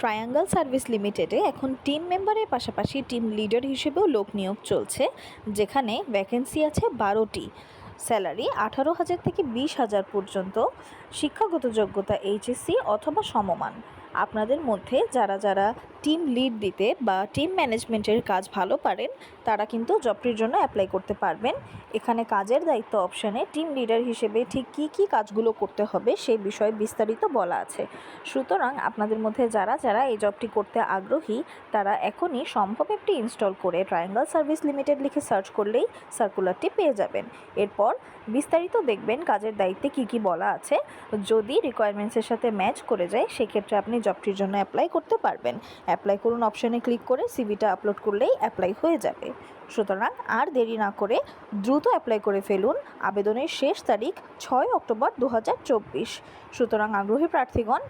Triangle service লিমিটেডে এখন team মেম্বারের পাশাপাশি টিম লিডার হিসেবেও লোক নিয়োগ চলছে, যেখানে ভ্যাকেন্সি আছে বারোটি। স্যালারি আঠারো হাজার থেকে বিশ হাজার পর্যন্ত। শিক্ষাগত যোগ্যতা এইচএসসি অথবা সমমান। আপনাদের মধ্যে যারা যারা টিম লিড দিতে বা টিম ম্যানেজমেন্টের কাজ ভালো পারেন, তারা কিন্তু জবটির জন্য অ্যাপ্লাই করতে পারবেন। এখানে কাজের দায়িত্ব অপশানে টিম লিডার হিসেবে ঠিক কী কী কাজগুলো করতে হবে সেই বিষয়ে বিস্তারিত বলা আছে। সুতরাং আপনাদের মধ্যে যারা যারা এই জবটি করতে আগ্রহী, তারা এখনই সম্ভব একটি ইনস্টল করে ট্রায়াঙ্গল সার্ভিস লিমিটেড লিখে সার্চ করলেই সার্কুলারটি পেয়ে যাবেন। এরপর বিস্তারিত দেখবেন কাজের দায়িত্বে কী কী বলা আছে। যদি রিকোয়ারমেন্টসের সাথে ম্যাচ করে যায়, সেক্ষেত্রে আপনি জবটির জন্য অ্যাপ্লাই করতে পারবেন। অ্যাপ্লাই করুন অপশানে ক্লিক করে সিভিটা আপলোড করলেই অ্যাপ্লাই হয়ে যাবে। সুতরাং আর দেরি না করে দ্রুত অ্যাপ্লাই করে ফেলুন আবেদনের শেষ তারিখ ছয় অক্টোবর দু হাজার চব্বিশ। সুতরাং আগ্রহী প্রার্থীগণ